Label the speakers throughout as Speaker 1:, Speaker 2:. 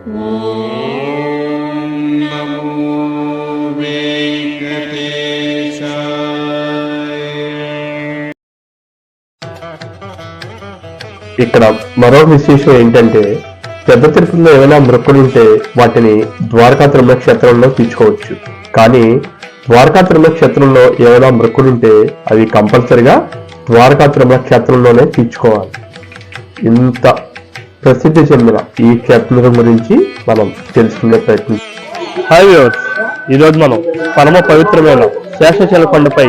Speaker 1: ఇక్కడ మరో విశేషం ఏంటంటే పెద్ద తిరుపతిలో ఏమైనా మృక్కులుంటే వాటిని ద్వారకా తిరుమల క్షేత్రంలో తీర్చుకోవచ్చు. కానీ ద్వారకా తిరుమల క్షేత్రంలో ఏమైనా మృక్కులుంటే అవి కంపల్సరిగా ద్వారకా తిరుమల క్షేత్రంలోనే తీర్చుకోవాలి. ఇంత ప్రసిద్ధి చెందిన ఈ క్షేత్రం గురించి మనం తెలుసుకునే ప్రయత్నం. హాయ్ వ్యూవర్స్ ఈరోజు మనం పరమ పవిత్రమైన శేషచల కొండపై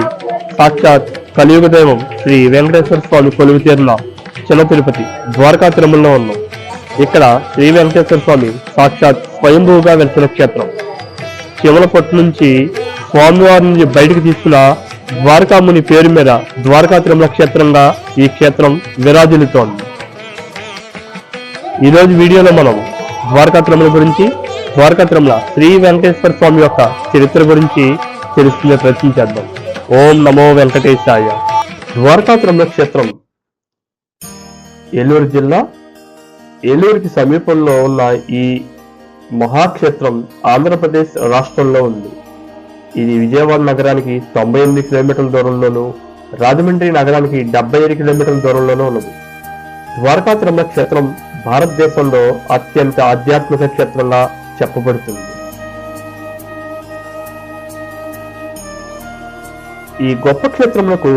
Speaker 1: సాక్షాత్ కలియుగ దైవం శ్రీ వెంకటేశ్వర స్వామి కొలువు తీరిన చిన్న తిరుపతి ద్వారకా తిరుమలలో ఉన్నాం. ఇక్కడ శ్రీ వెంకటేశ్వర స్వామి సాక్షాత్ స్వయంభూగా వెలిసిన క్షేత్రం. చివలపట్టు నుంచి స్వామివారి నుంచి బయటకు తీసుకున్న ద్వారకాముని పేరు మీద ద్వారకా తిరుమల క్షేత్రంగా ఈ క్షేత్రం విరాజిల్లుతోంది. ఈ రోజు వీడియోలో మనం ద్వారకా గురించి ద్వారకా శ్రీ వెంకటేశ్వర స్వామి యొక్క చరిత్ర గురించి తెలుసుకునే ప్రయత్నం చేద్దాం. ఓం నమో వెంకటేశాయ. ద్వారకా తిరుమల క్షేత్రం ఏలూరు జిల్లా ఏలూరుకి సమీపంలో ఉన్న ఈ మహాక్షేత్రం ఆంధ్రప్రదేశ్ రాష్ట్రంలో ఉంది. ఇది విజయవాడ నగరానికి తొంభై ఎనిమిది కిలోమీటర్ల దూరంలోను రాజమండ్రి నగరానికి డెబ్బై ఏడు కిలోమీటర్ల దూరంలోనూ ఉన్నది. ద్వారకా తిరుమల క్షేత్రం భారతదేశంలో అత్యంత ఆధ్యాత్మిక క్షేత్రంగా చెప్పబడుతుంది. ఈ గొప్ప క్షేత్రములకు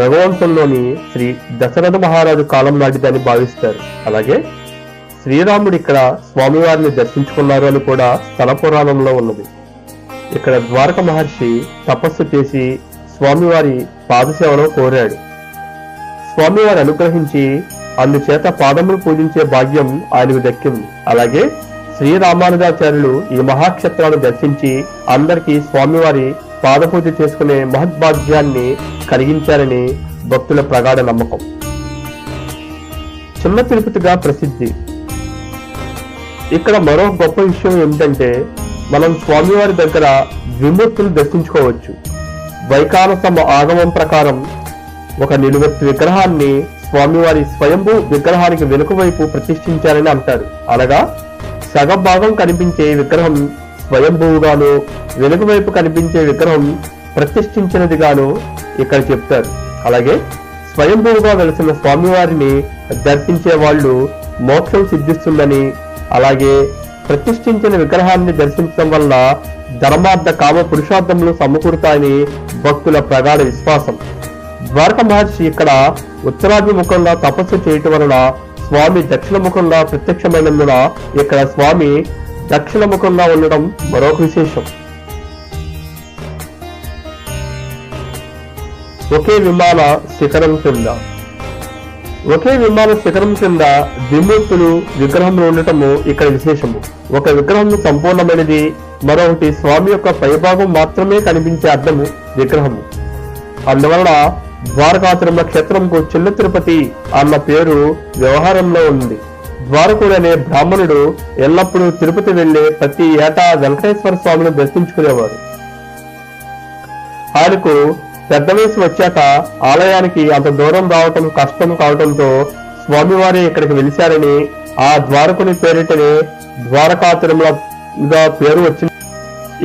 Speaker 1: రఘువంశంలోని శ్రీ దశరథ మహారాజు కాలం నాటిదని భావిస్తారు. అలాగే శ్రీరాముడు ఇక్కడ స్వామివారిని దర్శించుకున్నారు అని కూడా స్థల పురాణంలో ఉన్నది. ఇక్కడ ద్వారక మహర్షి తపస్సు చేసి స్వామివారి పాదసేవను కోరాడు. స్వామివారు అనుగ్రహించి అందుచేత పాదములు పూజించే భాగ్యం ఆయనకు దక్కింది అలాగే శ్రీరామానుజాచార్యులు ఈ మహాక్షేత్రాన్ని దర్శించి అందరికీ స్వామివారి పాదపూజ చేసుకునే మహద్భాగ్యాన్ని కలిగించారని భక్తుల ప్రగాఢ నమ్మకం. చిన్న తిరుపతిగా ప్రసిద్ధి. ఇక్కడ మరో గొప్ప విషయం ఏమిటంటే మనం స్వామివారి దగ్గర విముక్తులు దర్శించుకోవచ్చు. వైకానసమ ఆగమం ప్రకారం ఒక నిలువెత్తు విగ్రహాన్ని స్వామివారి స్వయంభూ విగ్రహానికి వెనుక వైపు ప్రతిష్ఠించారని అంటారు అనగా సగం భాగం కనిపించే విగ్రహం స్వయంభూగాను వెనుక వైపు కనిపించే విగ్రహం ప్రతిష్ఠించినదిగాను ఇక్కడ చెప్తారు. అలాగే స్వయంభూగా వెలిసిన స్వామివారిని దర్శించే వాళ్ళు మోక్షం సిద్ధిస్తుందని అలాగే ప్రతిష్ఠించిన విగ్రహాన్ని దర్శించడం వల్ల ధర్మార్థ కామ పురుషార్థములు సమకూరుతాయని భక్తుల ప్రగాఢ విశ్వాసం. ద్వారక మహర్షి ఇక్కడ ఉత్తరాభిముఖంగా తపస్సు చేయటం వలన స్వామి దక్షిణముఖంగా ప్రత్యక్షమైనందున ఇక్కడ స్వామి దక్షిణముఖంగా ఉండడం మరొక విశేషం. ఒకే విమాన శిఖరం కింద ఒకే విమాన శిఖరం కింద దిమూర్తులు విగ్రహంలో ఉండటము ఇక్కడ విశేషము. ఒక విగ్రహం సంపూర్ణమైనది మరొకటి స్వామి యొక్క పైభాగం మాత్రమే కనిపించే అర్థము విగ్రహము. అందువలన ద్వారకా క్షేత్రంకు చిన్న తిరుపతి అన్న పేరు వ్యవహారంలో ఉంది. ద్వారకుడు అనే బ్రాహ్మణుడు ఎల్లప్పుడూ తిరుపతి వెళ్ళే ప్రతి ఏటా వెంకటేశ్వర స్వామిని దర్శించుకునేవారు ఆయనకు పెద్ద వయసు వచ్చాక ఆలయానికి అంత దూరం రావటం కష్టం కావటంతో స్వామివారి ఇక్కడికి వెలిశారని ఆ ద్వారకుని పేరిటనే ద్వారకా తిరుమలగా పేరు వచ్చింది.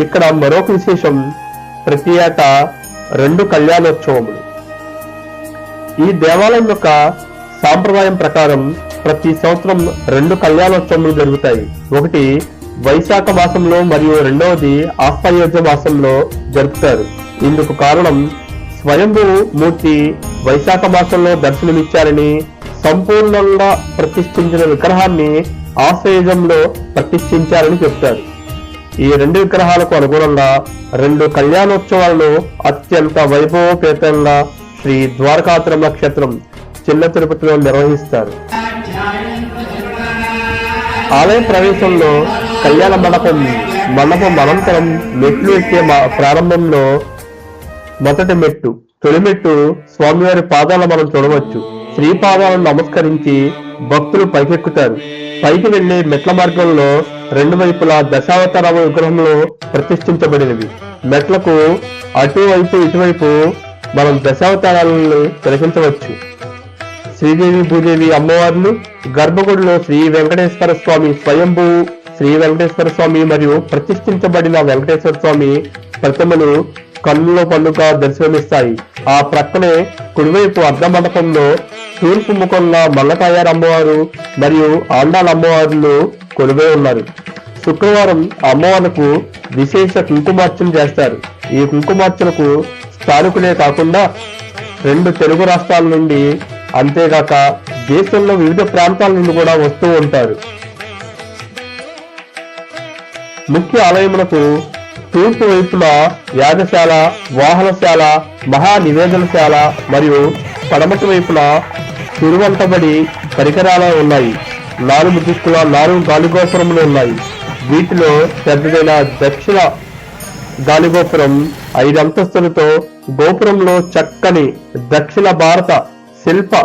Speaker 1: ఇక్కడ మరొక విశేషం ప్రతి ఏటా రెండు కళ్యాణోత్సవములు. ఈ దేవాలయం యొక్క సాంప్రదాయం ప్రకారం ప్రతి సంవత్సరం రెండు కళ్యాణోత్సవములు జరుగుతాయి. ఒకటి వైశాఖ మాసంలో మరియు రెండవది ఆస్థాయోజ మాసంలో జరుపుతారు. ఇందుకు కారణం స్వయంభూ మూర్తి వైశాఖ మాసంలో దర్శనమిచ్చారని సంపూర్ణంగా ప్రతిష్ఠించిన విగ్రహాన్ని ఆశ్రయజంలో ప్రతిష్ఠించారని చెప్తారు. ఈ రెండు విగ్రహాలకు అనుగుణంగా రెండు కళ్యాణోత్సవాలను అత్యంత వైభవపేతంగా శ్రీ ద్వారకా తిరుమల క్షేత్రం చిన్న తిరుపతిలో నిర్వహిస్తారు. ఆలయ ప్రవేశంలో కళ్యాణ మండపం మండపం అనంతరం మెట్లు ఎక్కే ప్రారంభంలో మొదటి మెట్టు తొలి మెట్టు స్వామివారి పాదాలు మనం చూడవచ్చు. శ్రీ పాదాలను నమస్కరించి భక్తులు పైకెక్కుతారు. పైకి వెళ్ళే మెట్ల మార్గంలో రెండు వైపులా దశావతార విగ్రహంలో ప్రతిష్ఠించబడినవి. మెట్లకు అటువైపు ఇటువైపు మనం దశావతారాలను తిలకించవచ్చు. శ్రీదేవి భూదేవి అమ్మవార్లు గర్భగుడిలో శ్రీ వెంకటేశ్వర స్వామి స్వయంభూ శ్రీ వెంకటేశ్వర స్వామి మరియు ప్రతిష్ఠించబడిన వెంకటేశ్వర స్వామి ప్రతిమలు కన్నుల పండుగ దర్శనమిస్తాయి. ఆ ప్రక్కనే కుడివైపు అర్ధ మండపంలో తూర్పు ముఖంలో మల్లకాయారు అమ్మవారు మరియు ఆండాల అమ్మవార్లు కొలువై ఉన్నారు. శుక్రవారం అమ్మవార్లకు విశేష కుంకుమార్చన చేస్తారు. ఈ కుంకుమార్చనకు స్థానికులే కాకుండా రెండు తెలుగు రాష్ట్రాల నుండి అంతేగాక దేశంలో వివిధ ప్రాంతాల నుండి కూడా వస్తూ ఉంటారు. ముఖ్య ఆలయములకు తూర్పు వైపున యాగశాల వాహనశాల మహా నివేదనశాల మరియు పడమటి వైపున తిరువంటబడి పరికరాలు ఉన్నాయి. నాలుగు దిక్కుల నాలుగు గాలిగోపురములు ఉన్నాయి. వీటిలో పెద్దదైన దక్షిణ గాలిగోపురం ఐదు అంతస్తులతో గోపురంలో చక్కని దక్షిణ భారత శిల్ప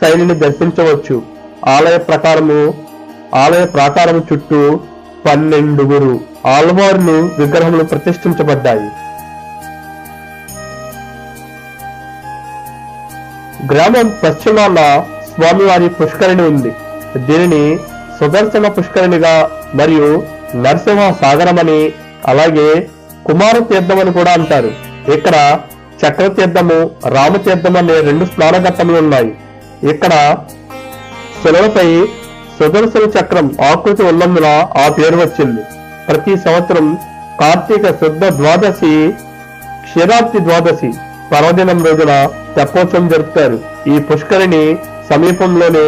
Speaker 1: శైలిని దర్శించవచ్చు. ఆలయ ప్రకారము ఆలయ ప్రాకారం చుట్టూ పన్నెండుగురు ఆల్వార్లు విగ్రహములు ప్రతిష్ఠించబడ్డాయి. గ్రామం పశ్చిమాన స్వామివారి పుష్కరిణి ఉంది. దీనిని సుదర్శన పుష్కరిణిగా మరియు నరసింహ సాగరమని అలాగే కుమార తీర్థం అని కూడా అంటారు. ఇక్కడ చక్ర తీర్థము రామతీర్థం అనే రెండు స్నానఘట్టములు ఉన్నాయి. ఇక్కడ శిలవపై సుదర్శన చక్రం ఆకృతి ఉన్నందున ఆ పేరు వచ్చింది. ప్రతి సంవత్సరం కార్తీక శుద్ధ ద్వాదశి క్షీరాబ్ది ద్వాదశి పర్వదినం రోజున తెప్పోత్సవం జరుపుతారు. ఈ పుష్కరిణి సమీపంలోనే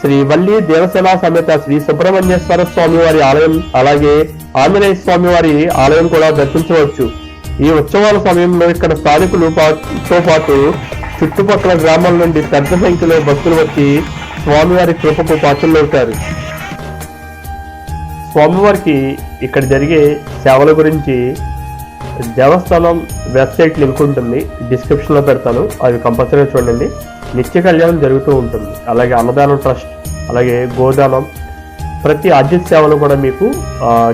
Speaker 1: శ్రీ వల్లి దేవసేన సమేత శ్రీ సుబ్రహ్మణ్యేశ్వర స్వామి వారి ఆలయం అలాగే ఆంజనేయ స్వామి వారి ఆలయం కూడా దర్శించవచ్చు. ఈ ఉత్సవాల సమయంలో ఇక్కడ స్థానికులు తో పాటు చుట్టుపక్కల గ్రామాల నుండి పెద్ద సంఖ్యలో భక్తులు వచ్చి స్వామివారి కృపకు పాత్రలవుతారు. స్వామివారికి ఇక్కడ జరిగే సేవల గురించి దేవస్థానం వెబ్సైట్ లింక్ ఉంటుంది. డిస్క్రిప్షన్లో పెడతాను. అది కంపల్సరీగా చూడండి. నిత్య కళ్యాణం జరుగుతూ ఉంటుంది. అలాగే అన్నదానం ట్రస్ట్ అలాగే గోదానం. ప్రతి ఆర్జిత్ సేవలు కూడా మీకు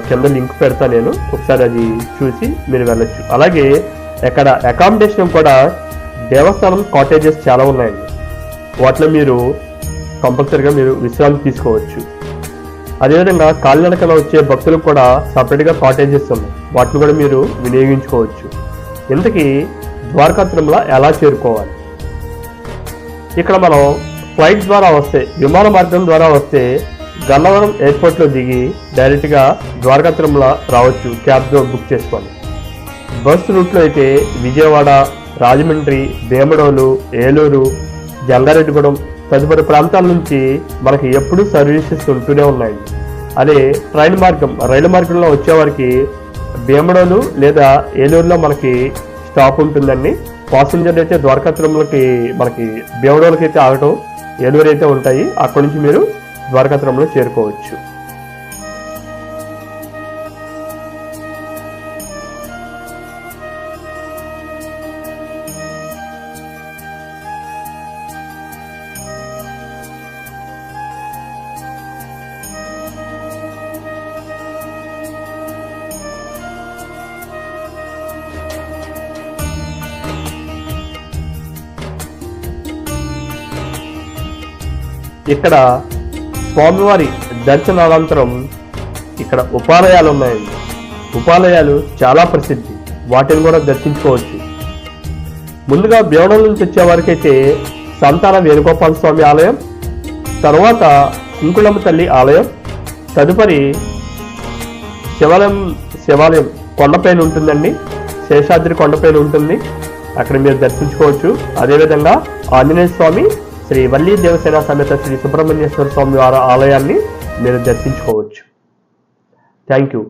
Speaker 1: కింద లింక్ పెడతా నేను. ఒకసారి అది చూసి మీరు వెళ్ళొచ్చు. అలాగే ఇక్కడ అకామిడేషన్ కూడా దేవస్థానం కాటేజెస్ చాలా ఉన్నాయండి. వాటిలో మీరు కంపల్సరీగా మీరు విశ్రాంతి తీసుకోవచ్చు. అదేవిధంగా కాలినడకన వచ్చే భక్తులకు కూడా సపరేట్గా కాటేజెస్ ఉన్నాయి వాటిని కూడా మీరు వినియోగించుకోవచ్చు. ఇంతకీ ద్వారకా తిరుమల ఎలా చేరుకోవాలి? ఇక్కడ మనం ఫ్లైట్ ద్వారా వస్తే విమాన మార్గం ద్వారా వస్తే గన్నవరం ఎయిర్పోర్ట్లో దిగి డైరెక్ట్గా ద్వారకా తిరుమల రావచ్చు. క్యాబ్ బుక్ చేసుకొని బస్ రూట్లో అయితే విజయవాడ రాజమండ్రి భీమడోలు ఏలూరు జంగారెడ్డిగూడెం తదుపరి ప్రాంతాల నుంచి మనకి ఎప్పుడూ సర్వీసెస్ ఉంటూనే ఉన్నాయి. అదే ట్రైన్ మార్గం రైలు మార్గంలో వచ్చేవారికి భీమడోలు లేదా ఏలూరులో మనకి స్టాప్ ఉంటుందండి. పాసింజర్ అయితే ద్వారకా తిరుమలకి మనకి భీమడోలకి అయితే ఆగటం ఏలూరు అయితే ఉంటాయి. అక్కడి నుంచి మీరు ద్వారకా తిరుమల చేరుకోవచ్చు. ఇక్కడ స్వామివారి దర్శనానంతరం ఇక్కడ ఉపాలయాలు ఉన్నాయండి ఉపాలయాలు చాలా ప్రసిద్ధి. వాటిని కూడా దర్శించుకోవచ్చు. ముందుగా బేవడం నుంచి వచ్చే వారికైతే సంతాన వేణుగోపాల స్వామి ఆలయం తర్వాత కుంకుళమ్మ తల్లి ఆలయం తదుపరి శివాలయం శివాలయం కొండపైన ఉంటుందండి. శేషాద్రి కొండపైన ఉంటుంది. అక్కడ మీరు దర్శించుకోవచ్చు. అదేవిధంగా ఆంజనేయ స్వామి శ్రీ వల్లి దేవసేన సమేత శ్రీ సుబ్రహ్మణ్యేశ్వర స్వామి వారి ఆలయాన్ని మీరు దర్శించుకోవచ్చు. థ్యాంక్ యూ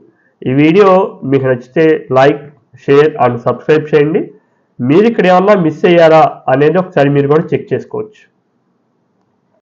Speaker 1: ఈ వీడియో మీకు నచ్చితే లైక్ షేర్ అండ్ సబ్స్క్రైబ్ చేయండి. మీరు ఇక్కడ ఏమన్నా మిస్ అయ్యారా అనేది ఒకసారి మీరు కూడా చెక్ చేసుకోవచ్చు.